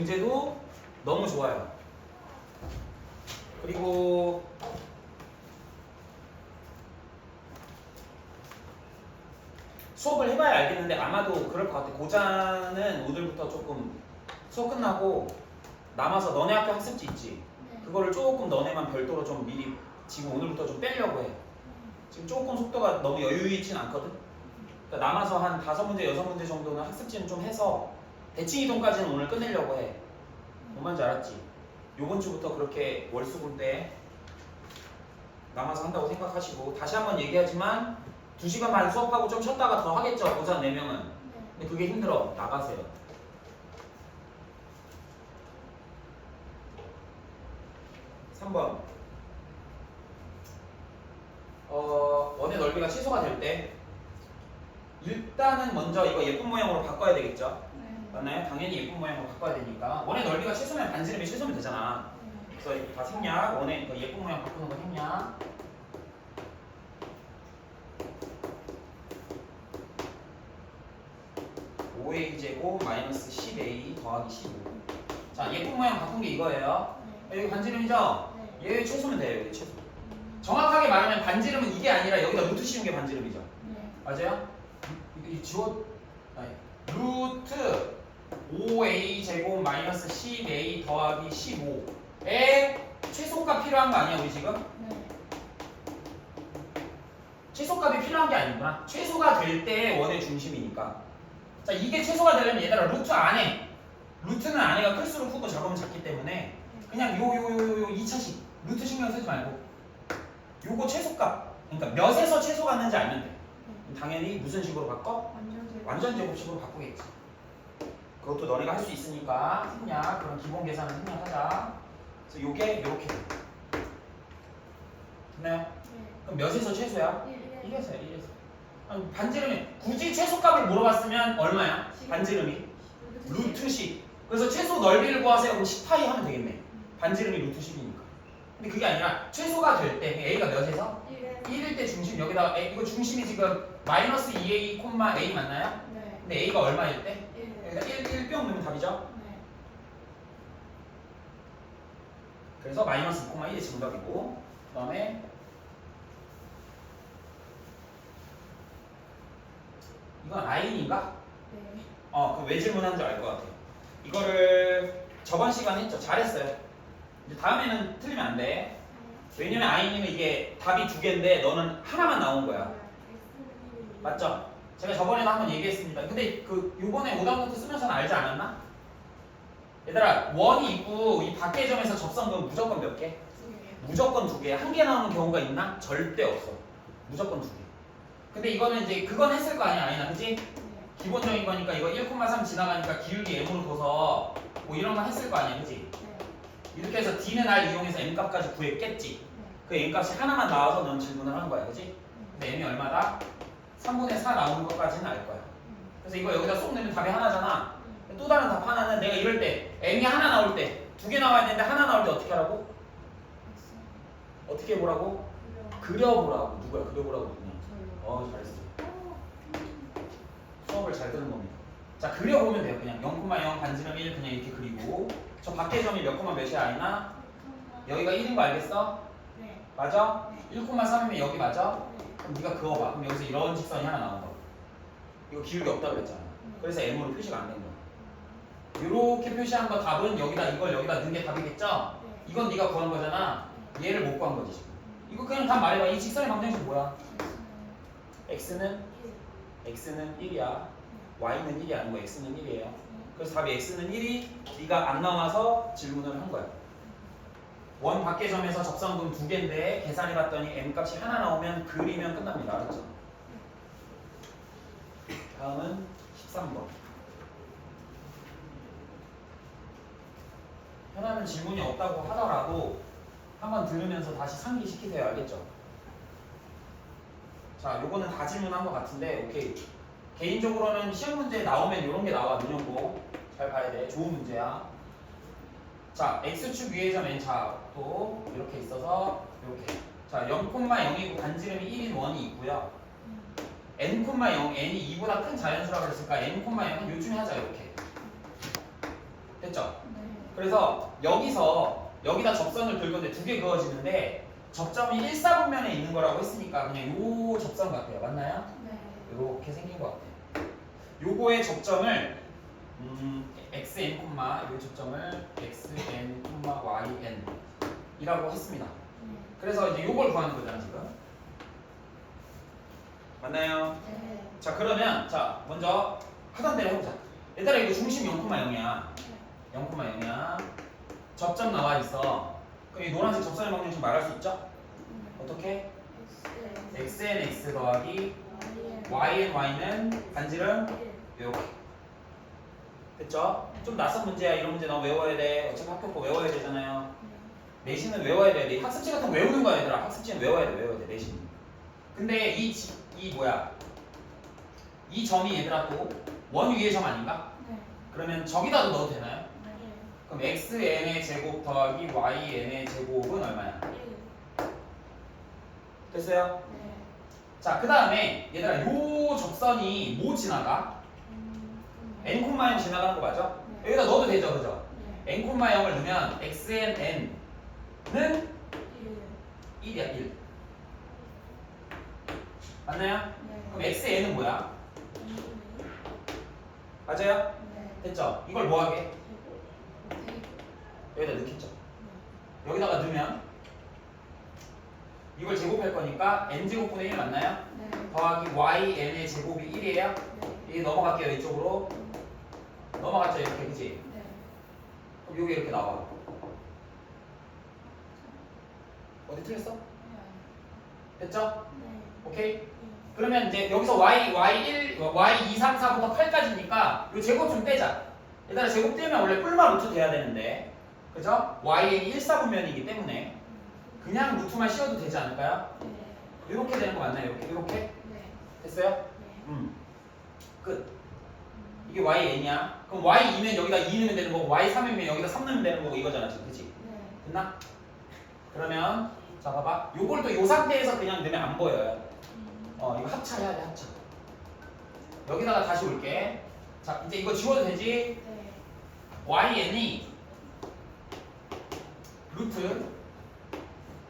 문제도 너무 좋아요. 그리고 수업을 해봐야 알겠는데 아마도 그럴 것 같아. 고자는 오늘부터 조금 수업 끝나고 남아서 너네 학교 학습지 있지. 네. 그거를 조금 너네만 별도로 좀 미리 지금 오늘부터 좀 빼려고 해. 지금 조금 속도가 너무 여유 있진 않거든. 그러니까 남아서 한 다섯 문제 여섯 문제 정도는 학습지는 좀 해서 대칭 이동까지는 오늘 끝내려고 해. 뭔 말인지 알았지? 요번 주부터 그렇게 월수금 때 남아서 한다고 생각하시고 다시 한번 얘기하지만 2시간 반 수업하고 좀 쉬었다가 더 하겠죠 고사 4명은 네. 근데 그게 힘들어 나가세요 삼번 어, 원의 넓이가 취소가 될 때 일단은 먼저 이거 예쁜 모양으로 바꿔야 되겠죠 네. 맞나요? 당연히 예쁜 모양으로 바꿔야 되니까 원의 넓이가 최소면 반지름이 최소면 되잖아 그래서 다 생략 원의 그 예쁜 모양 바꾸는 거 생략 오 a 제곱 마이너스 10a 더하기 15. 자 예쁜 모양 바꾼 게 이거예요. 네. 여기 반지름이죠? 네. 얘 최소면 돼요 여기 최소. 음, 정확하게 말하면 반지름은 이게 아니라 여기다 루트 씌운 게 반지름이죠. 네. 맞아요? 이거 이 지워 아니 루트 5a 제곱 마이너스 10a 더하기 15에 최소값 필요한 거 아니야 우리 지금? 네. 최소값이 필요한 게 아니구나. 최소가 될 때 원의 중심이니까. 자 이게 최소가 되려면 얘들아 루트 안에 루트는 안에가 클수록 크고 작으면 작기 때문에 그냥 요 요 요 요 2차식 루트 신경 쓰지 말고 요거 최소값 그러니까 몇에서 최소가 있는지 알면 돼. 네. 당연히 무슨 식으로 바꿔? 완전 제곱식으로 바꾸겠지. 그것도 너네가 할 수 있으니까 생략 그런 기본 계산은 생략하자. 그래서 요게 이렇게 돼. 됐나요? 네. 그럼 몇에서 최소야? 일, 일. 1에서야 1에서. 아니, 반지름이 굳이 최소값을 물어봤으면 얼마야? 반지름이 루트 10. 그래서 최소 넓이를 구하세요. 그럼 10파이 하면 되겠네. 반지름이 루트 10이니까. 근데 그게 아니라 최소가 될 때 a가 몇에서? 일에 1일 때 중심 여기다가 A, 이거 중심이 지금 마이너스 2a, 콤마 a 맞나요? 네. 근데 a가 얼마일 때? 일. 여기다 1, 1 뿅 넣으면 답이죠? 네. 그래서 마이너스 2, 1이 정답이고 그 다음에 이건 라인인가? 네. 어, 그 왜 질문한 줄 알 것 같아요. 이거를 저번 시간에 했죠. 잘했어요. 이제 다음에는 틀리면 안 돼. 왜냐면 아이님은 이게 답이 두 개인데 너는 하나만 나온 거야. 맞죠? 제가 저번에도 한번 얘기했습니다. 근데 그 요번에 오답노트 쓰면서는 알지 않았나? 얘들아 원이 있고 이 밖의 점에서 접선은 무조건 몇 개? 무조건 두 개. 한 개 나오는 경우가 있나? 절대 없어. 무조건 두 개. 근데 이거는 이제 그건 했을 거 아니야, 아니나, 그지? 기본적인 거니까 이거 1,3 지나가니까 기울기 m으로 둬서 뭐 이런 거 했을 거 아니야, 그지? 이렇게 해서 d는 r 이용해서 m 값까지 구했겠지. 그 m 값이 하나만 나와서 넌 질문을 한 거야, 그지? 근데 m이 얼마다? 3분의 4 나오는 것까지는 알 거야. 그래서 이거 여기다 쏙 넣으면 답이 하나잖아. 또 다른 답 하나는 내가 이럴 때 m이 하나 나올 때 두 개 나와야 되는데 하나 나올 때 어떻게 하라고? 어떻게 해보라고? 그려보라고. 누구야? 그려보라고 그냥. 어, 잘했어. 수업을 잘 듣는 겁니다. 자, 그려보면 돼요. 그냥 0,0 반지름 1 그냥 이렇게 그리고 저 밖의 점이 몇 콤마 몇이 아니나 여기가 1인 거 알겠어? 네. 맞아? 1,3이면 여기 맞아? 그럼 네가 그어봐. 그럼 여기서 이런 직선이 하나 나온 거. 이거 기울기 없다 그랬잖아. 그래서 M으로 표시가 안 된 거야. 이렇게 표시한 거 답은 여기다 이걸 여기다 넣은 게 답이겠죠? 이건 네가 구한 거잖아. 얘를 못 구한 거지 지금. 이거 그냥 답 말해봐. 이 직선의 방정식 뭐야? x는 x는 1이야. y는 1이 아니고 x는 1이에요. 그래서 답이 x는 1이 네가 안 나와서 질문을 한 거야. 원 밖의 점에서 접선분 두 개인데 계산해 봤더니 m 값이 하나 나오면 그리면 끝납니다. 알았죠? 다음은 13번. 하나는 질문이 없다고 하더라도 한번 들으면서 다시 상기시키세요. 알겠죠? 자, 요거는 다 질문한 것 같은데, 오케이. 개인적으로는 시험 문제에 나오면 이런 게 나와, 눈여보. 잘 봐야 돼. 좋은 문제야. 자, x축 위의 점 n 자 또 이렇게 있어서 이렇게. 자, 0,0이고 반지름이 1인 원이 있고요. n, 0 n이 2보다 큰 자연수라고 그랬으니까 n, 0은 요즘에 하자 이렇게. 됐죠? 네. 그래서 여기서 여기다 접선을 긁 건데 두 개 그어지는데 접점이 1, 4분면에 있는 거라고 했으니까 그냥 요 접선 같아요. 맞나요? 네. 이렇게 생긴 것 같아요. 요거의 접점을 음, xn, 요 접점을 xn, yn 이라고 했습니다. 네. 그래서 이제 요걸 구하는 거잖아 지금. 맞나요? 네. 자 그러면 자 먼저 하던 대로 해보자. 얘들아 이거 중심 0,0이야. 네. 0,0이야. 접점 나와 있어. 그럼 이 노란색 접선의 방정 좀 말할 수 있죠? 네. 어떻게? X. xn x 더하기 yn y는 반지름 이렇게. 됐죠? 좀 낯선 문제야. 이런 문제 너 외워야 돼. 어차피 학교 거 외워야 되잖아요. 내신은 외워야 돼. 네, 학습지 같은 거 외우는 거야, 얘들아. 학습지는 외워야 돼, 외워야 돼, 내신. 근데 이, 지- 이 뭐야? 이 점이 얘들아 또 원 위의 점 아닌가? 네. 그러면 저기다도 넣어도 되나요? 네. 그럼 xn의 제곱 더하기 yn의 제곱은 얼마야? 1. 됐어요? 네. 자, 그 다음에 얘들아 요 접선이 뭐 지나가? 음. n, 콤마 0 지나가는 거 맞아? 네. 여기다 넣어도 되죠, 그죠? 네. n, 콤마 0을 넣으면 xn, n는 1. 1이야, 1. 맞나요? 네. 그럼 xn은 뭐야? 맞아요? 네. 됐죠? 이걸 뭐 하게? 대입. 여기다 넣겠죠? 여기다가 넣으면 이걸 제곱할 거니까 n제곱분의 1 맞나요? 네. 더하기 yn의 제곱이 1이에요? 네. 이게 넘어갈게요 이쪽으로 넘어갔죠 이렇게 그지? 네. 그럼 여기 이렇게 나와 어디 틀렸어? 됐죠? 네. 오케이? 그러면 이제 여기서 y, y1, y2, 3, 4부터 8까지니까 이 제곱 좀 떼자 얘들아 제곱 떼면 원래 뿔마 루트 돼야 되는데 그죠? yn이 1, 4분면이기 때문에 그냥 루트만 씌워도 되지 않을까요? 네. 이렇게 되는 거 맞나요? 이렇게 이렇게 네. 됐어요? 네. 음. 끝. 이게yn이야. 그럼 y2면 여기다 2 넣으면 되는 거고 y3이면 여기다 3 넣으면 되는 거고 이거잖아 지금 그치? 네. 됐나? 그러면 자 봐봐 요걸 또 요 상태에서 그냥 넣으면 안 보여요 어 이거 합차해야 돼 합차 여기다가 다시 올게 자 이제 이거 지워도 되지? 네. yn이 루트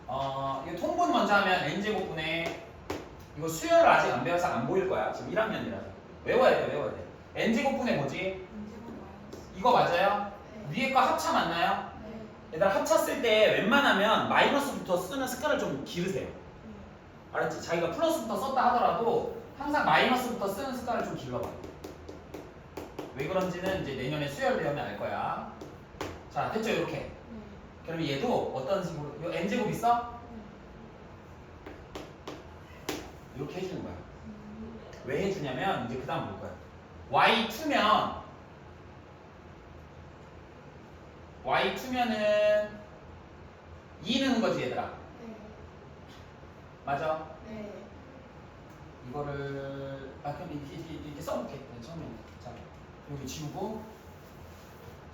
어 이거 통분 먼저 하면 n제곱분의 이거 수열을 아직 안 배워서 안 보일 거야 지금 1학년이라서 외워야 돼 외워야 돼 n제곱분의 뭐지? 이거 맞아요? 네. 위에 거 합차 맞나요? 네. 얘들아 합차 쓸때 웬만하면 마이너스부터 쓰는 습관을 좀 기르세요 알았지? 자기가 플러스부터 썼다 하더라도 항상 마이너스부터 쓰는 습관을 좀 길러봐. 왜 그런지는 이제 내년에 수혈되면 알 거야. 자, 됐죠? 이렇게. 네. 그럼 얘도 어떤 식으로, 이거 n제곱 있어? 이렇게 해주는 거야. 왜 해주냐면, 이제 그 다음 볼 거야. Y2면, y2면은 2 넣는 거지, 얘들아. 네. 맞아? 네. 이거를 아 그럼 이렇게, 이렇게, 이렇게 써볼게 맨 처음에 자 여기 지우고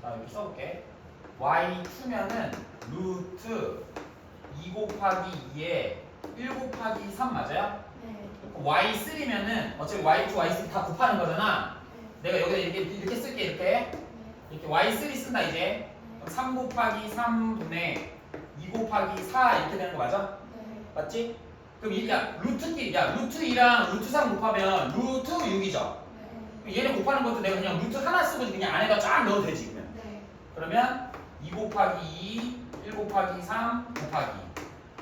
자 이렇게 써볼게 y2면은 루트 2 곱하기 2에 1 곱하기 3 맞아요? 네. 그럼 y3면은 어차피 y2, y3 다 곱하는 거잖아 내가 여기다 이렇게 이렇게 쓸게 이렇게 네. 이렇게 y3 쓴다 이제 그럼 3 곱하기 3분의 2 곱하기 4 이렇게 되는 거 맞아? 네. 맞지? 그럼 이, 야 루트 야 루트 2랑 루트 3 곱하면 루트 6이죠. 네. 얘를 곱하는 것도 내가 그냥 루트 하나 쓰고 그냥 안에다 쫙 넣어도 되지 그러면. 네. 그러면 2 곱하기 2, 1 곱하기 3 곱하기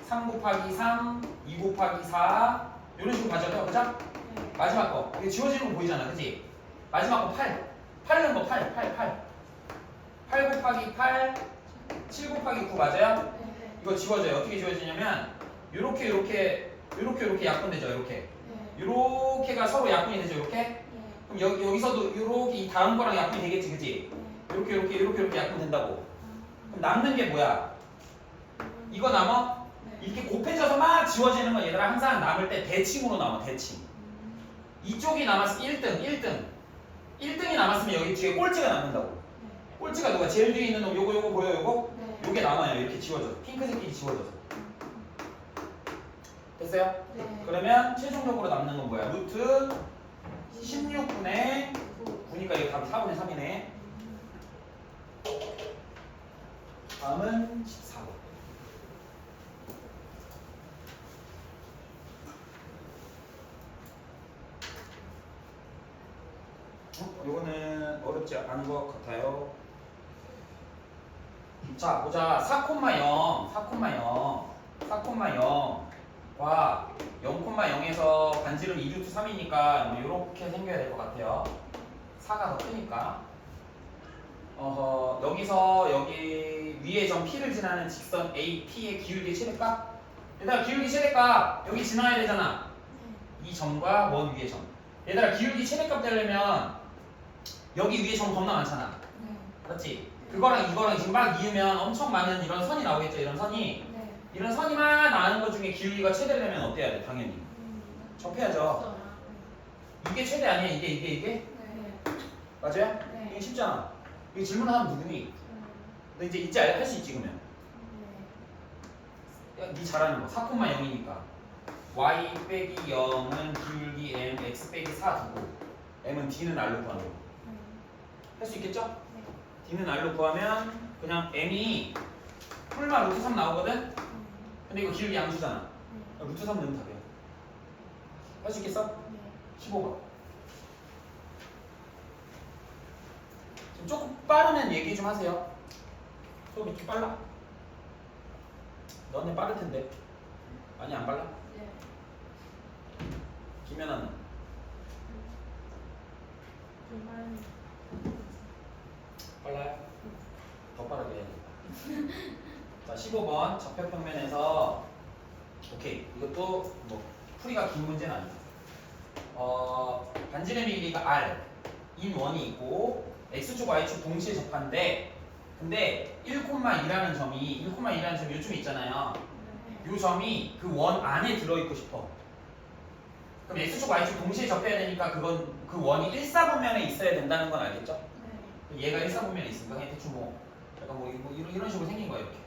3 곱하기 3, 2 곱하기 4 이런 식으로 그죠? 네. 마지막 거 이게 지워지는 거 보이잖아, 그지? 마지막 거 8, 8 넣은 거 8, 8, 8 8 곱하기 8, 7 곱하기 9 맞아요? 네. 이거 지워져요. 어떻게 지워지냐면 요렇게 요렇게 요렇게 요렇게 약분되죠, 이렇게. 네. 요렇게가 서로 약분이 되죠, 이렇게. 네. 그럼 여기 여기서도 요렇게 이 다음 거랑 약분이 되겠지, 그지? 네. 요렇게 요렇게 요렇게 요렇게 약분된다고. 그럼 남는 게 뭐야? 이거 남아? 네. 이렇게 곱해져서 막 지워지는 건 얘들아 항상 남을 때 대칭으로 남아, 대칭. 이쪽이 남았으면 1등, 1등. 1등이 남았으면 여기 뒤에 꼴찌가 남는다고. 꼴찌가 누가 제일 뒤에 있는 놈 요거 요거 보여 요거? 네. 요게 남아요. 이렇게 지워져서. 핑크색끼리 지워져서. 됐어요? 네. 그러면 최종적으로 남는 건 뭐야? 루트 16분의 9니까 이게 답이 4분의 3이네. 다음은 14번. 어? 이거는 어렵지 않은 것 같아요. 자, 보자. 4,0, 4,0, 4,0과 0,0에서 반지름 2루트 3이니까 뭐 이렇게 생겨야 될 것 같아요. 4가 더 크니까. 어허, 여기서 여기 위에 점 P를 지나는 직선 AP의 기울기 최대값? 얘들아, 기울기 최대값 여기 지나야 되잖아. 이 점과 먼 위의 점. 얘들아, 기울기 최대값 되려면 여기 위에 점 겁나 많잖아. 네. 그렇지? 그거랑 이거랑 지금 막 이으면 엄청 많은 이런 선이 나오겠죠. 이런 선이. 네. 이런 선이만 나는 것 중에 기울기가 최대려면 어때야 돼? 당연히. 접해야죠. 이게 최대 아니야? 이게 이게 이게? 네. 맞아요? 네. 이게 쉽잖아. 이거 질문하면 누구니? 너 이제 있지 않아? 할수 있지 그러면. 야, 니 잘하는 거. 4,0이니까. y 빼기 0은 기울기 m, x 빼기 4 두고 m은 d는 r로 구하는 거. 할 수 있겠죠? d는 r로 구하면 그냥 m이 풀마 루트 3 나오거든? 근데 이거 기울기 양수잖아. 루트 3 넣으면 답이야. 할 수 있겠어? 15번. 지금 조금 빠르면 얘기 좀 하세요. 수업 이렇게 빨라? 너네 빠를 텐데. 많이 안 빨라? 김연아는? 빨라요? 더 빠르게. 자, 15번 좌표평 면에서 오케이. 이것도 뭐 풀이가 긴 문제는 아니다. 어, 반지름의 길이가 r 인 원이 있고 x축 y축 동시에 접한데 근데 1,2라는 점이 1,2라는 점이 요쯤에 있잖아요. 요 점이 그 원 안에 들어있고 싶어. 그럼 x축 y축 동시에 접해야 되니까 그건 그 원이 일사분면에 있어야 된다는 건 알겠죠? 얘가 일사분면에 있으니까 그냥 대충 뭐 약간 뭐, 뭐 이런, 이런 식으로 생긴 거예요 이렇게.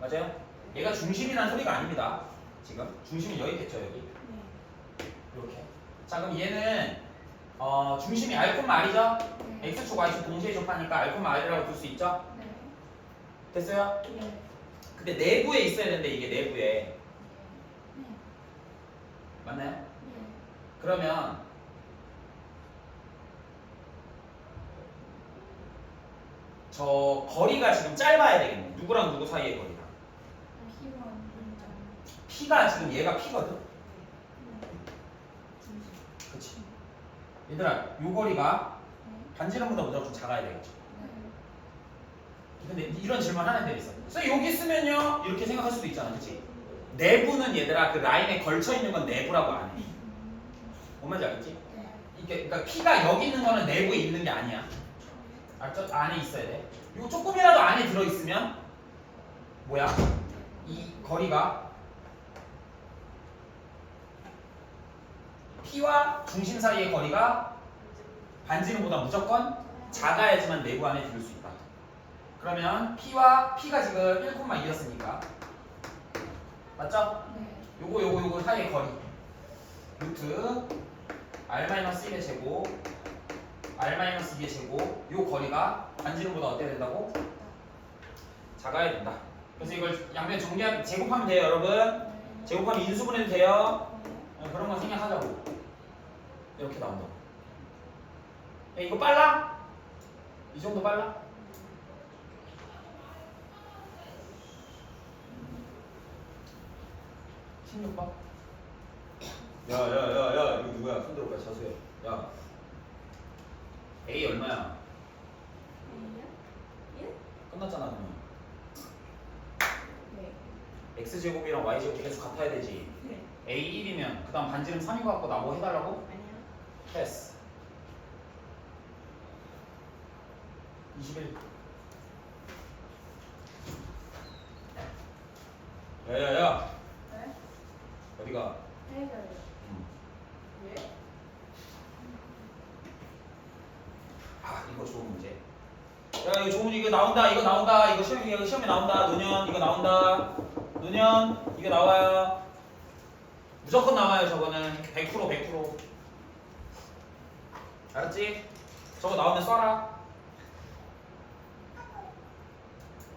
맞아요? 얘가 중심이라는 소리가 아닙니다. 지금 중심이 여기 있겠죠 여기. 이렇게. 자 그럼 얘는 어, 중심이 r, r이죠? x축 y축 동시에 접하니까 r, r이라고 둘수 있죠? 됐어요? 근데 내부에 있어야 되는데 이게 내부에 맞나요? 그러면 저 거리가 지금 짧아야 되겠네. 누구랑 누구 사이의 거리가. P가 지금 얘가 P거든. 그렇지. 얘들아, 요 거리가 반지름보다 무조건 작아야 되겠죠. 근데 이런 질문 하는 애들 있어. 그래서 여기 쓰면요 이렇게 생각할 수도 있잖아, 그렇지? 내부는 얘들아 그 라인에 걸쳐 있는 건 내부라고 안 해. 뭔 말인지 알겠지? 이게 그러니까 P가 여기 있는 거는 내부에 있는 게 아니야. 알죠? 안에 있어야 돼. 이거 조금이라도 안에 들어 있으면 뭐야? 이 거리가 P와 중심 사이의 거리가 반지름보다 무조건 작아야지만 내부 안에 들을 수 있다. 그러면 P와 P가 지금 1,2였으니까 맞죠? 요거 요거 요거 사이의 거리 루트 r-1의 제곱 r-2의 제곱 요 거리가 반지름보다 어때야 된다고? 작아야 된다. 그래서 이걸 양면 정리하면 제곱하면 돼요, 여러분. 제곱하면 인수분해도 돼요. 어, 그런 거 생각하자고. 이렇게 나온다. 야, 이거 빨라? 이 정도 빨라? 십육 번 야야야야 이거 누구야? 손 들어 빨리 자수해. 야 A 얼마야? 끝났잖아 그러면. x 제곱이랑 y 제곱 계속 같아야 되지. A 1이면 그 다음 반지름 3인 것 같고 나뭐 해달라고? 패스. 21 야야야. 어디가? 음. 아 이거 좋은 문제 야 이거 좋은 문제 이거 나온다 이거 나온다 이거 시험에 이거 시험에 나온다 노년 이거 나온다 노년 이거 나와요 무조건 나와요 저거는 100% 100% 알았지? 저거 나오면 써라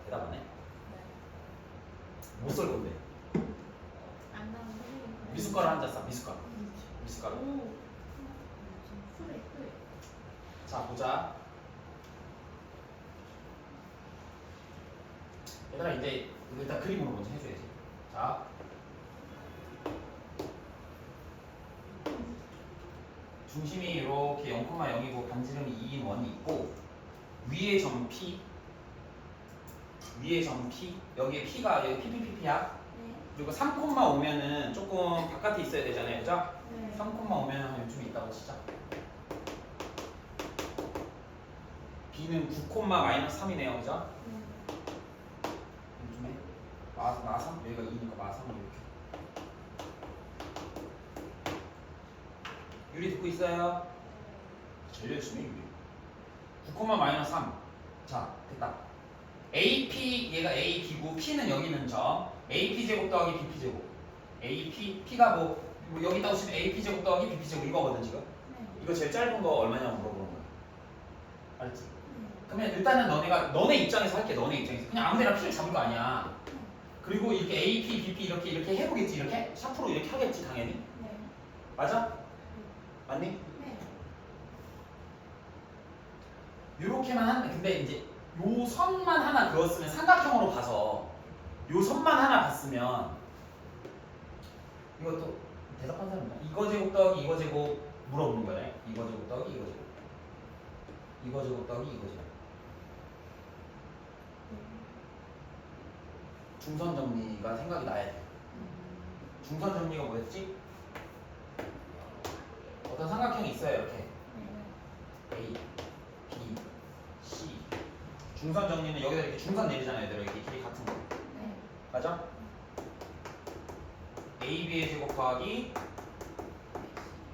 대답 안 해? 네. 못쏠 건데. 미숫가루 한 잔 싸. 미숫가루. 음. 미숫가루. 오. 자 보자. 얘들아 이제 일단 그림으로 먼저 해줘야지. 자. 중심이 이렇게 0,0이고 반지름이 2인 원이 있고 위에 점 P 위에 점 P 여기에 P가 여기 PPPP야 네. 그리고 3,5면은 조금 바깥에 있어야 되잖아요 그죠? 네. 3,5면은 한 요쯤에 있다고 치자 B는 9, 마이너스 3이네요 그죠? 네. 요즘에 마, 마삼? 여기가 2니까 마삼을 이렇게 유리 듣고 있어요? 제일 열심히 유리 9, 마이너스 3 자, 됐다 AP 얘가 A, B고 P는 여기 있는 점 AP 제곱 더하기 BP 제곱 AP, P가 뭐, 뭐 여기 있다고 치면 AP 제곱 더하기 BP 제곱 이거거든 지금 네. 이거 제일 짧은 거 얼마냐고 물어보는 거야 알지? 네. 그러면 일단은 너네가 너네 입장에서 할게 너네 입장에서 그냥 아무 데나 P를 잡을 거 아니야 그리고 이렇게 A, P, B, P 이렇게 이렇게 해보겠지 이렇게 샤프로 이렇게 하겠지 당연히 네. 맞아? 맞니? 네. 이렇게만 한 근데 이제 요 선만 하나 그었으면 삼각형으로 봐서 요 선만 하나 봤으면 이것도 대답한 사람 있나? 이거 제곱 더하기 이거 제곱 물어보는 거네 이거 제곱 더하기 이거 제곱 이거 제곱 더하기 이거 제곱 중선 정리가 생각이 나야 돼. 중선 정리가 뭐였지? 어떤 삼각형이 있어요 이렇게. A, B, C. 중선 정리는 여기다 이렇게 중선 내리잖아요 얘들아. 이렇게 길이 같은 거. 네. 맞아? AB의 제곱 더하기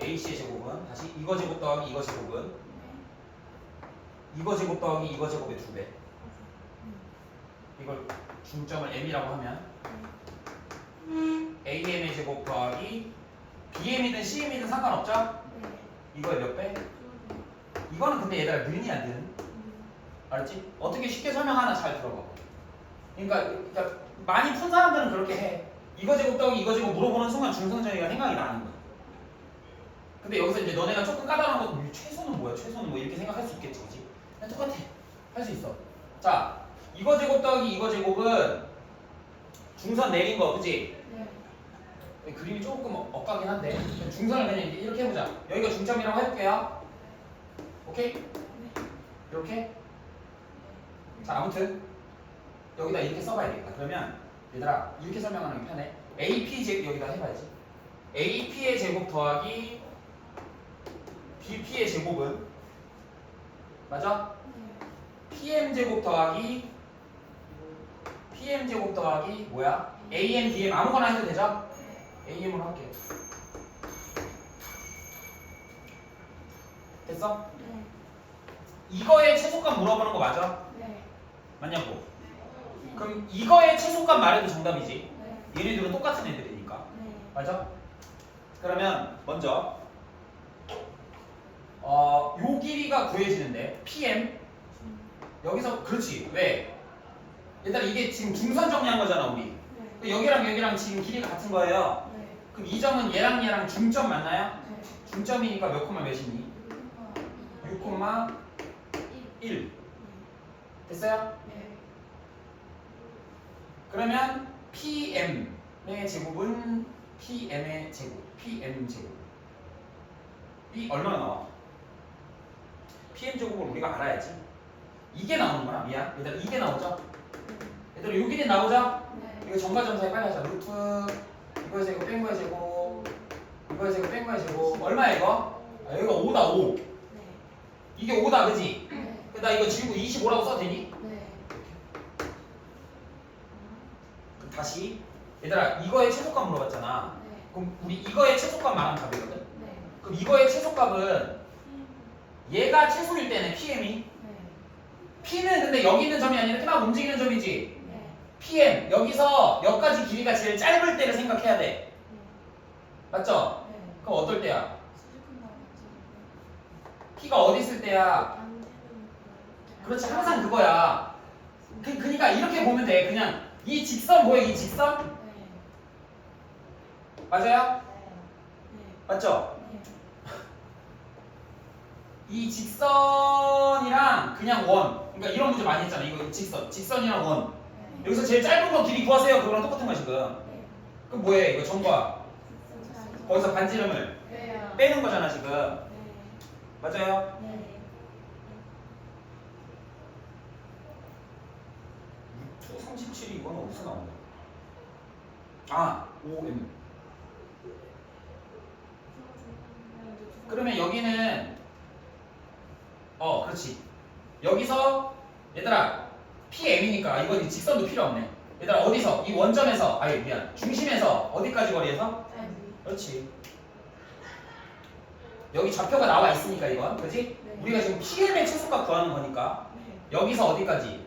AC의 제곱은 다시 이거 제곱 더하기 이거 제곱은 이거 제곱 더하기 이거 제곱의 두 배. 이걸 중점을 M이라고 하면 AM의 제곱 더하기 BM이든 CM이든 상관없죠? 이거의 몇 배? 이거는 근데 얘들아 는이 안 되는 알았지? 어떻게 쉽게 설명하나 잘 들어봐. 그러니까, 그러니까 많이 푼 사람들은 그렇게 해. 이거 제곱 더하기 이거 제곱 물어보는 순간 중성정의가 생각이 나는 거야. 근데 여기서 이제 너네가 조금 까다로운 것도 뭐 최소는 뭐야? 최소는 뭐 이렇게 생각할 수 있겠지, 그지? 똑같아. 할 수 있어. 자, 이거 제곱 더하기 이거 제곱은 중선 내린 거, 그지? 그림이 조금 엇가긴 한데 중선을 그냥 이렇게, 이렇게 해보자. 여기가 중점이라고 해볼게요. 오케이? 이렇게? 자 아무튼 여기다 이렇게 써봐야 겠다 그러면 얘들아 이렇게 설명하는 게 편해 AP 제 여기다 해봐야지 AP의 제곱 더하기 BP의 제곱은 맞아? PM 제곱 더하기 PM 제곱 더하기 뭐야? AM, DM 아무거나 해도 되죠? AM으로 할게 됐어? 이거의 최소값 물어보는 거 맞아? 맞냐고? 그럼 이거의 최소값 말해도 정답이지 얘네들은 똑같은 애들이니까 맞아? 그러면 먼저 어, 요 길이가 구해지는데 PM 여기서 그렇지 왜? 얘들아 이게 지금 중선 정리한 거잖아 우리. 그 여기랑 여기랑 지금 길이가 같은 거예요. 그럼 이 점은 얘랑 얘랑 중점 맞나요? 중점이니까 몇 콤마 몇이니? 6 콤마 1 됐어요? 그러면 PM의 제곱은 PM의 제곱 PM 제곱. 이 얼마나 나와? PM 제곱을 우리가 알아야지. 이게 나오는구나 미안. 얘들아 이게 나오죠? 얘들아 요 길이 나오죠? 이거 정과 점사에 빨리 하자. 루트 이거의 제곱 뺀 거의 제곱 이거의 제곱 뺀 거의 제곱 얼마야 이거? 아 여기가 5다 5 이게 5다 그지? 나 이거 지우고 25라고 써도 되니? 그럼 다시. 얘들아 이거의 최소값 물어봤잖아. 그럼 우리 이거의 최소값 말하면 답이거든? 그럼 이거의 최소값은 얘가 최소일 때는 PM이? P는 근데 여기 있는 점이 아니라 막 움직이는 점이지 PM 여기서 여기까지 길이가 제일 짧을 때를 생각해야 돼 맞죠? 그럼 어떨 때야? P가 어디 있을 때야? 그렇지 항상 그거야 그, 그러니까 이렇게 보면 돼. 그냥 이 직선 보여? 이 직선? 네. 맞아요? 네. 맞죠? 네. 이 직선이랑 그냥 원. 그러니까 이런 문제 많이 했잖아. 이거 직선. 직선이랑 원. 네. 여기서 제일 짧은 거 길이 구하세요. 그거랑 똑같은 거야 지금. 네. 그럼 뭐해? 이거 점과 거기서 반지름을. 빼는 거잖아 지금. 네. 맞아요? 네. 6 37이 이거는 어디서 나온 거야? 아, 5M. 그러면 여기는 어, 그렇지. 여기서 얘들아 PM이니까 이건 이 직선도 필요 없네. 얘들아 어디서 이 원점에서 아니 미안 중심에서 어디까지 거리에서? 네. 그렇지. 여기 좌표가 나와 있으니까 이건 그렇지? 네. 우리가 지금 PM의 최소값 구하는 거니까 네. 여기서 어디까지?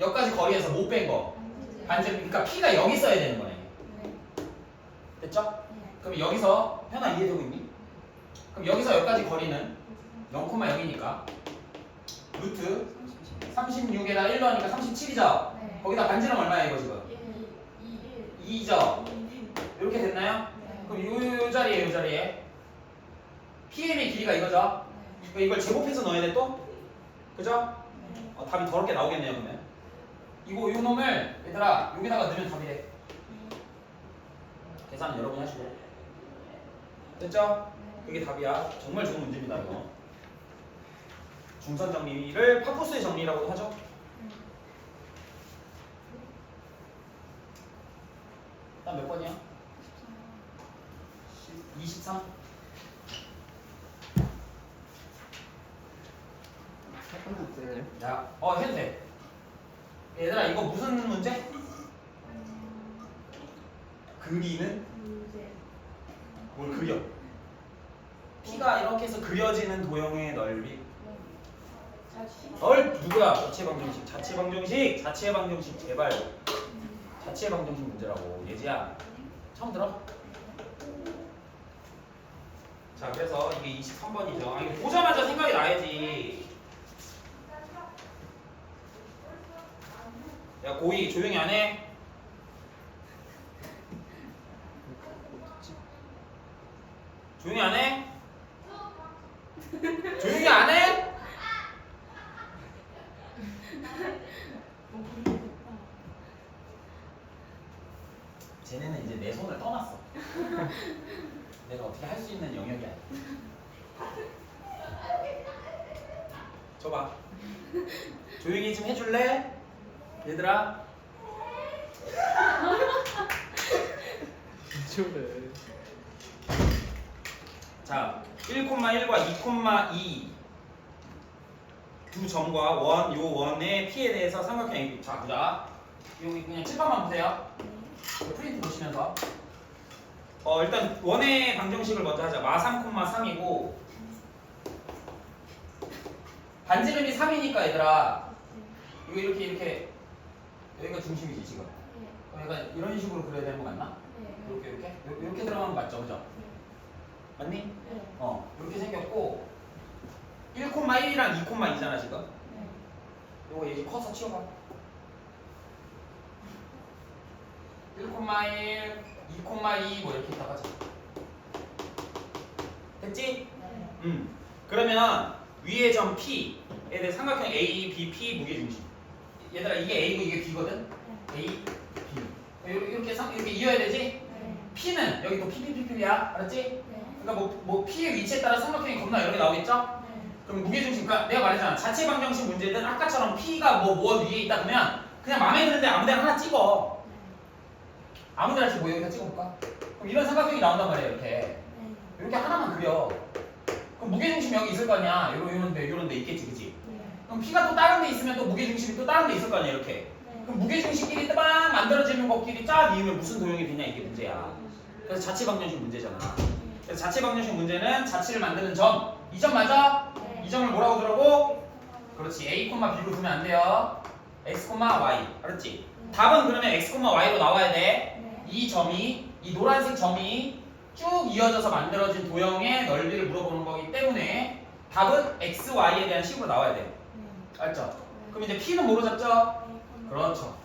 여기까지 거리에서 못 뺀 거. 반지름. 반지름 그러니까 P가 여기 써야 되는 거네. 네. 됐죠? 네. 그럼 여기서 현아 이해되고 있니? 그럼 여기서 여기까지 거리는 0,0이니까 루트 36에다 1로 하니까 37이죠? 네. 거기다 반지름 얼마야 이거 지금? 1, 2, 1. 2죠? 네. 이렇게 됐나요? 네. 그럼 요, 요 자리에 요 자리에 PM의 길이가 이거죠? 그러니까 이걸 제곱해서 넣어야 돼 또? 그죠? 네. 어, 답이 더럽게 나오겠네요 그러면 이거 요 놈을 얘들아 여기다가 넣으면 답이 돼 계산은 여러분이 하시고 됐죠? 그게 답이야 정말 좋은 문제입니다 이거 중선 정리를 파푸스의 정리라고도 하죠? 일단 몇 번이야? 23 자, 어 해도 돼. 얘들아 이거 무슨 문제? 그리는? 뭘 그려? P가 이렇게 해서 그려지는 도형의 넓이 넓 누구야? 자체 방정식 자체 방정식 자체 방정식 제발 자체 방정식 문제라고 예지야 처음 들어? 자 그래서 이게 23번이죠 아 이거 보자마자 생각이 나야지 야 고이 조용히 안 해? 조용히 안 해? 조용히 안 해? 쟤네는 이제 내 손을 떠났어. 내가 어떻게 할 수 있는 영역이 아니야. 줘봐. 조용히 좀 해줄래? 얘들아. 자, 1,1과 2,2 두 점과 원, 요 원의 P에 대해서 삼각형 A. 자, 보자. 여기 그냥 칠판만 보세요. 그 프린트 보시면서. 어, 일단 원의 방정식을 먼저 하자. 마 3,3이고 반지름이 3이니까 얘들아. 이거 이렇게 이렇게 여기가 중심이지 지금. 그러니까 이런 식으로 그려야 되는 거 맞나? 이렇게 이렇게 요- 이렇게 들어가면 맞죠, 그죠? 맞니? 어, 이렇게 생겼고 1,1이랑 2,2잖아 지금. 요거 얘기 커서 치워봐. 1,1, 2,2뭐 이렇게 있다가 자. 됐지? 음. 그러면 위의 점 P에 대해 삼각형 A, B, P 무게중심. 얘들아 이게 A고 이게 B거든. A, B. 이렇게 상- 이렇게 이어야 되지? P는 여기 또 P, P, P, P야. 알았지? 그러니까 뭐, 뭐 P의 위치에 따라 삼각형이 겁나 여러 개 나오겠죠? 그럼 무게중심, 그러니까 내가 말했잖아. 자체 방정식 문제든 아까처럼 P가 뭐, 뭐 위에 있다 그러면 그냥 마음에 드는데 아무 데나 하나 찍어. 아무 데나 찍고 여기다 찍어볼까? 그럼 이런 삼각형이 나온단 말이야, 이렇게. 이렇게 하나만 그려. 그럼 무게중심 여기 있을 거 아니야. 요런, 요런 데, 요런 데 있겠지, 그치? 그럼 P가 또 다른 데 있으면 또 무게중심이 또 다른 데 있을 거 아니야, 이렇게. 그럼 무게중심끼리 딱 만들어지는 것끼리 쫙 이으면 무슨 도형이 되냐, 이게 문제야. 그래서 자체 방정식 문제잖아. 그래서 자체 방정식 문제는 자치를 만드는 점. 이 점 맞아? 이 점을 뭐라고 그러고? 그렇지. A, B로 두면 안 돼요. X, Y. 알았지? 답은 그러면 X, Y로 나와야 돼. 이 점이, 이 노란색 점이 쭉 이어져서 만들어진 도형의 넓이를 물어보는 거기 때문에 답은 X, Y에 대한 식으로 나와야 돼. 알죠? 그럼 이제 P는 뭐로 잡죠? 그렇죠.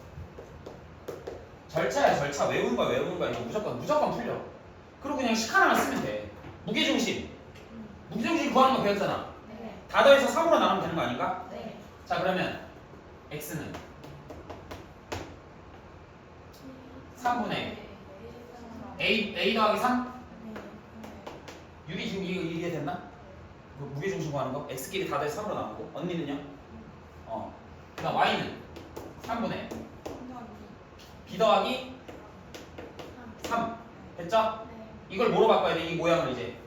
절차야 절차 외우는 거야 외우는 거야 이거 무조건 무조건 풀려. 그리고 그냥 식 하나만 쓰면 돼. 무게중심 무게중심 구하는 거 배웠잖아. 네. 다 더해서 3으로 나누면 되는 거 아닌가? 네. 자 그러면 x는 3분의 a a 더하기 3 유리 지금 이거 이해 됐나? 그 무게중심 구하는 거 x끼리 다 더해서 3으로 나누고 언니는요? 어. 그다음 y는 3분의 b 더하기 3 됐죠? 이걸 뭐로 바꿔야 돼? 이 모양을 이제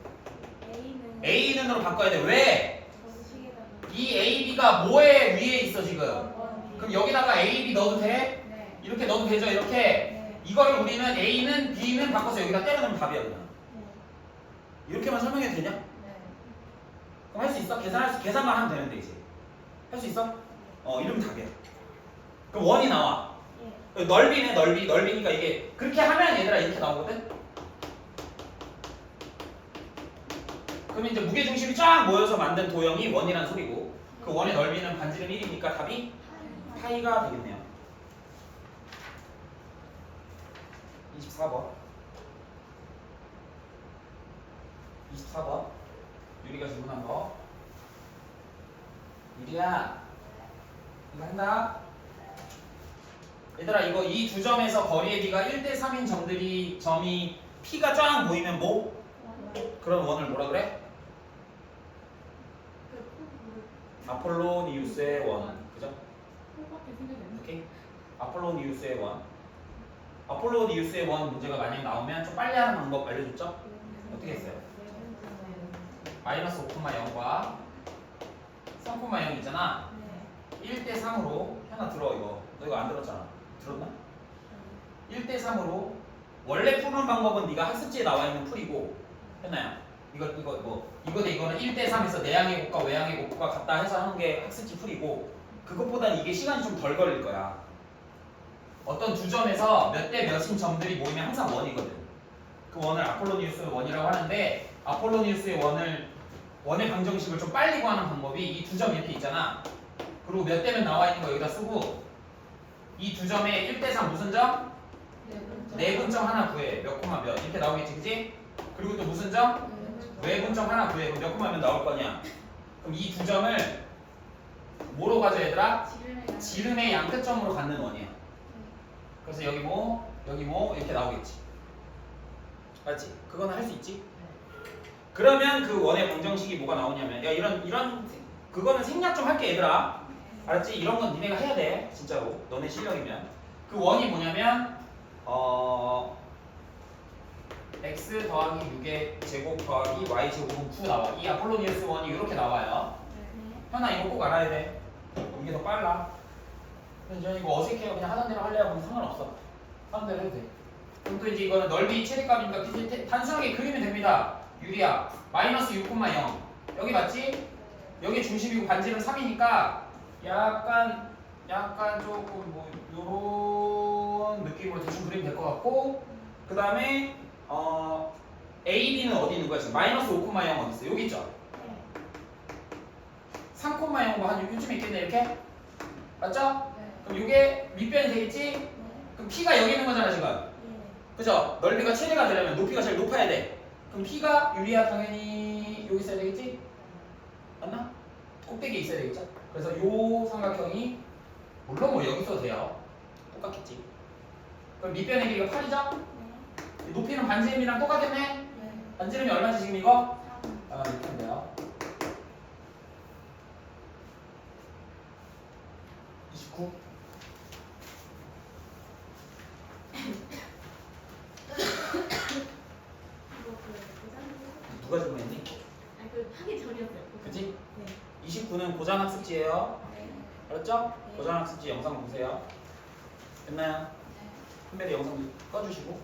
a는으로 바꿔야 돼. 왜? 이 ab가 뭐에 위에 있어 지금? 그럼 여기다가 ab 넣어도 돼? 이렇게 넣어도 되죠? 이렇게 이걸 우리는 a는 b는 바꿔서 여기다 때려 넣으면 답이야 그냥. 이렇게만 설명해도 되냐? 그럼 할 수 있어? 계산할 수 계산만 하면 되는데 이제 할 수 있어? 어 이러면 답이야. 그럼 원이 나와. 넓이네 넓이 넓이니까 이게 그렇게 하면 얘들아 이렇게 나오거든. 그럼 이제 무게 중심이 쫙 모여서 만든 도형이 원이란 소리고 그 원의 넓이는 반지름 1이니까 답이 파이가 되겠네요. 24번. 24번. 유리가 질문한 거. 유리야. 이거 한다. 얘들아 이거 이 두 점에서 거리의 비가 1대 3인 점들이 점이 P가 쫙 모이면 뭐? 그런 원을 뭐라 그래? 아폴로니우스의 원. 그죠? 오케이. 아폴로니우스의 원. 아폴로니우스의 원 문제가 만약 나오면 좀 빨리 하는 방법 알려줬죠? 어떻게 했어요? 마이너스 5,0과 3,0 있잖아. 1대 3으로 현아 들어 이거. 너 이거 안 들었잖아. 들었나? 1대 3으로 원래 푸는 방법은 네가 학습지에 나와 있는 풀이고 현아야. 이거 이거 뭐 이거 대 이거는 1대 3에서 내향의 곱과 외향의 곱과 같다 해서 하는 게 학습지 풀이고 그것보다는 이게 시간이 좀 덜 걸릴 거야. 어떤 두 점에서 몇 대 몇인 점들이 모이면 항상 원이거든. 그 원을 아폴로니우스의 원이라고 하는데 아폴로니우스의 원을 원의 방정식을 좀 빨리 구하는 방법이 이 두 점 이렇게 있잖아. 그리고 몇 대면 나와 있는 거 여기다 쓰고 이 두 점에 1대 3 무슨 점? 내분점 하나 구해. 몇 코마 몇 이렇게 나오겠지, 그지? 그리고 또 무슨 점? 외분점 하나 구해. 그럼 몇 코마면 나올 거냐? 그럼 이 두 점을 뭐로 가져 얘들아? 지름의 양끝점으로 갖는 원이야. 그래서 여기 뭐, 여기 뭐 이렇게 나오겠지. 맞지? 그거는 할수 있지? 그러면 그 원의 방정식이 뭐가 나오냐면 야 이런 이런 그거는 생략 좀 할게 얘들아. 알았지? 이런 건 니네가 해야 돼. 진짜로. 너네 실력이면. 그 원이 뭐냐면 어 x 더하기 6의 제곱 더하기 y 제곱은 9 나와. 이 아폴로니우스 원이 이렇게 나와요. 현아 이거 꼭 알아야 돼. 이게 더 빨라. 근데 저는 이거 어색해요. 그냥 하던 대로 하려고 하면 상관없어. 하던 대로 해도 돼. 그럼 또 이제 이거는 넓이 최대값이니까 태- 단순하게 그리면 됩니다. 유리야. 마이너스 6,0. 여기 맞지? 여기 중심이고 반지름 3이니까 약간 약간 조금 뭐 요런 느낌으로 대충 그리면 될 것 같고 그 다음에 어 AB는 어디 있는 거야 지금? 마이너스 5,0 어디 있어? 여기 있죠? 3,0가 한 요쯤에 있겠네 이렇게? 맞죠? 그럼 이게 밑변이 되겠지? 그럼 P가 여기 있는 거잖아 지금 그죠? 넓이가 최대가 되려면 높이가 제일 높아야 돼 그럼 P가 유리야 당연히 여기 있어야 되겠지? 맞나? 꼭대기에 있어야 되겠죠? 그래서 요 삼각형이 물론 뭐 여기 있어도 돼요 똑같겠지 그럼 밑변의 길이가 8이죠? 높이는 반지름이랑 똑같겠네? 반지름이 얼마지 지금 이거? 아 이렇게 하면 돼요 29 누가 질문했니? 그치? 29는 고장학습지예요 알았죠? 고장학습지 영상 보세요 됐나요? 선배들 영상 꺼주시고